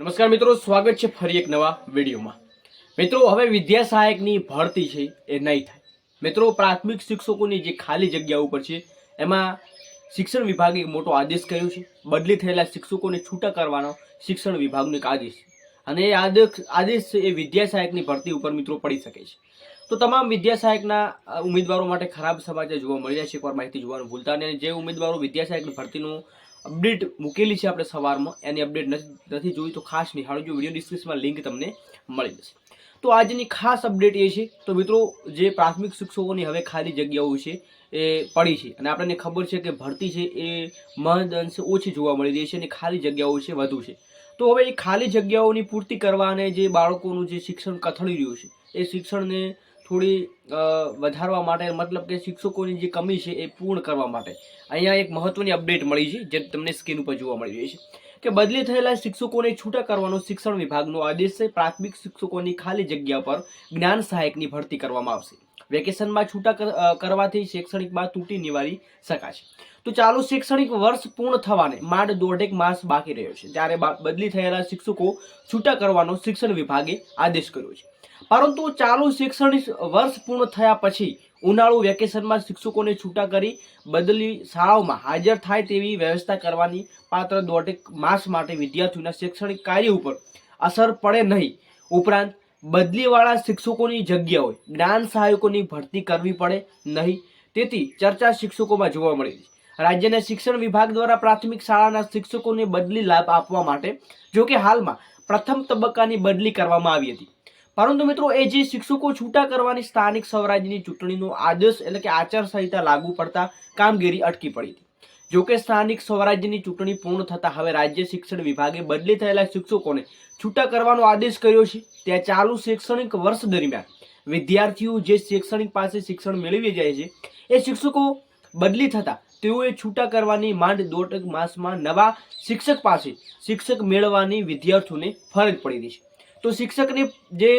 નમસ્કાર મિત્રો, સ્વાગત છે ફરી એક નવા વિડીયોમાં. મિત્રો, હવે વિદ્યા સહાયકની ભરતી છે, એ નહીં થાય. મિત્રો, પ્રાથમિક શિક્ષકોની જે ખાલી જગ્યા ઉપર છે, એમાં શિક્ષણ વિભાગે મોટો આદેશ કર્યો છે. બદલી થયેલા શિક્ષકોને છૂટા કરવાનો શિક્ષણ વિભાગનો એક આદેશ અને એ આદેશ આદેશ એ વિદ્યા સહાયકની ભરતી ઉપર મિત્રો પડી શકે છે. તો તમામ વિદ્યા સહાયકના ઉમેદવારો માટે ખરાબ સમાચાર જોવા મળી રહ્યા છે. એકવાર માહિતી જોવાનું ભૂલતા અને જે ઉમેદવારો વિદ્યા સહાયકની ભરતીનું અપડેટ મૂકેલી છે આપણે સવારમાં. એની અપડેટ નથી જોઈ તો ખાસ નિહાળજો. વીડિયો ડિસ્ક્રિપ્શનમાં લિંક તમને મળી જશે. તો આજની ખાસ અપડેટ એ છે, તો મિત્રો, જે પ્રાથમિક શિક્ષકોની હવે ખાલી જગ્યાઓ છે, એ પડી છે. અને આપણને ખબર છે કે ભરતી છે એ મહદ અંશે ઓછી જોવા મળી રહી છે અને ખાલી જગ્યાઓ છે, વધુ છે. તો હવે એ ખાલી જગ્યાઓની પૂર્તિ કરવા અને જે બાળકોનું જે શિક્ષણ કથળી રહ્યું છે, એ શિક્ષણને થોડી વધારવા માટે, મતલબ કે શિક્ષકોની જે કમી છે એ પૂર્ણ કરવા માટે. અહીંયા એક મહત્વની અપડેટ મળી છે, જે તમને સ્ક્રીન ઉપર જોવા મળી રહી છે. કે બદલી થયેલા શિક્ષકોને છૂટા કરવાનો શિક્ષણ વિભાગનો આદેશ છે. પ્રાથમિક શિક્ષકોની ખાલી જગ્યા પર જ્ઞાન સહાયકની ભરતી કરવામાં આવશે. વેકેશનમાં છૂટા કર- કરવાથી શૈક્ષણિકમાં તૂટી નિવારી શકાશે. તો ચાલુ શૈક્ષણિક વર્ષ પૂર્ણ થવાને માંડ દોઢેક માસ બાકી રહ્યો છે. ત્યારે બદલી થયેલા શિક્ષકો છૂટા કરવાનો શિક્ષણ વિભાગે આદેશ કર્યો છે. પરંતુ ચાલુ શૈક્ષણિક વર્ષ પૂર્ણ થયા પછી ઉનાળુ વેકેશનમાં શિક્ષકોને છૂટા કરી બદલી શાળાઓમાં હાજર થાય તેવી વ્યવસ્થા કરવાની પાત્ર દોઢેક માસ માટે વિદ્યાર્થીઓના શૈક્ષણિક કાર્ય ઉપર અસર પડે નહીં. ઉપરાંત, બદલીવાળા શિક્ષકોની જગ્યાઓએ જ્ઞાન સહાયકોની ભરતી કરવી પડે નહીં. તેથી ચર્ચા શિક્ષકોમાં જોવા મળી છે. રાજ્યના શિક્ષણ વિભાગ દ્વારા પ્રાથમિક શાળાના શિક્ષકોને બદલી લાભ આપવા માટે જો કે હાલમાં પ્રથમ તબક્કાની બદલી કરવામાં આવી હતી. પરંતુ મિત્રો, એ જે શિક્ષકો છૂટા કરવાની સ્થાનિક સ્વરાજ્યની ચૂંટણીનો આદેશ એટલે કે આચારસંહિતા લાગુ પડતા કામગીરી અટકી પડી હતી. જોકે સ્થાનિક સ્વરાજ્યની ચૂંટણી પૂર્ણ થતાં હવે રાજ્ય શિક્ષણ વિભાગે બદલી થયેલા શિક્ષકોને છૂટા કરવાનો આદેશ કર્યો છે. ત્યાં ચાલુ શૈક્ષણિક વર્ષ દરમિયાન વિદ્યાર્થીઓ જે શૈક્ષણિક પાસે શિક્ષણ મેળવી જાય છે, એ શિક્ષકો બદલી થતાં તેઓએ છૂટા કરવાની માંડ દોઢ માસમાં નવા શિક્ષક પાસે શિક્ષક મેળવવાની વિદ્યાર્થીઓને ફરજ પડી છે. તો શિક્ષકની જે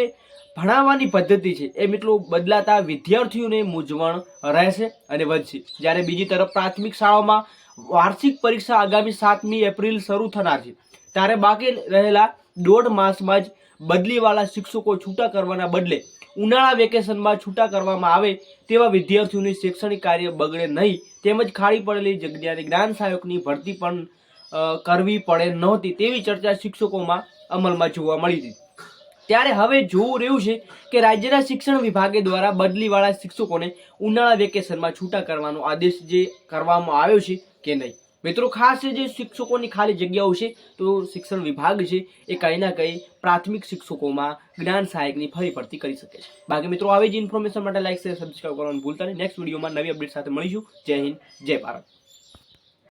ભણાવવાની પદ્ધતિ છે એ મિત્રો બદલાતા વિદ્યાર્થીઓને મૂંઝવણ રહેશે અને વધશે. જ્યારે બીજી તરફ પ્રાથમિક શાળાઓમાં વાર્ષિક પરીક્ષા આગામી સાતમી એપ્રિલ શરૂ થનાર છે, ત્યારે બાકી રહેલા દોઢ માસમાં જ બદલીવાળા શિક્ષકો છૂટા કરવાના બદલે ઉનાળા વેકેશનમાં છૂટા કરવામાં આવે તેવા વિદ્યાર્થીઓની શૈક્ષણિક કાર્ય બગડે નહીં, તેમજ ખાલી પડેલી જગ્યાની જ્ઞાન સહાયકની ભરતી પણ કરવી પડે નહોતી તેવી ચર્ચા શિક્ષકોમાં અમલમાં જોવા મળી હતી. ત્યારે હવે જોવું રહ્યું છે કે રાજ્યના શિક્ષણ વિભાગે દ્વારા બદલીવાળા શિક્ષકોને ઉનાળા વેકેશનમાં છૂટા કરવાનો આદેશ જે કરવામાં આવ્યો છે કે નહીં. મિત્રો, ખાસ જે શિક્ષકોની ખાલી જગ્યાઓ છે, તો શિક્ષણ વિભાગ છે, એ કંઈ ના કંઈ પ્રાથમિક શિક્ષકોમાં જ્ઞાન સહાયકની ફરી ભરતી કરી શકે છે. બાકી મિત્રો, આવી જ ઇન્ફોર્મેશન માટે લાઈક શેર સબસ્ક્રાઈબ કરવાનું ભૂલતા નહીં. નેક્સ્ટ વિડીયોમાં નવી અપડેટ સાથે મળીશું. જય હિન્દ, જય ભારત.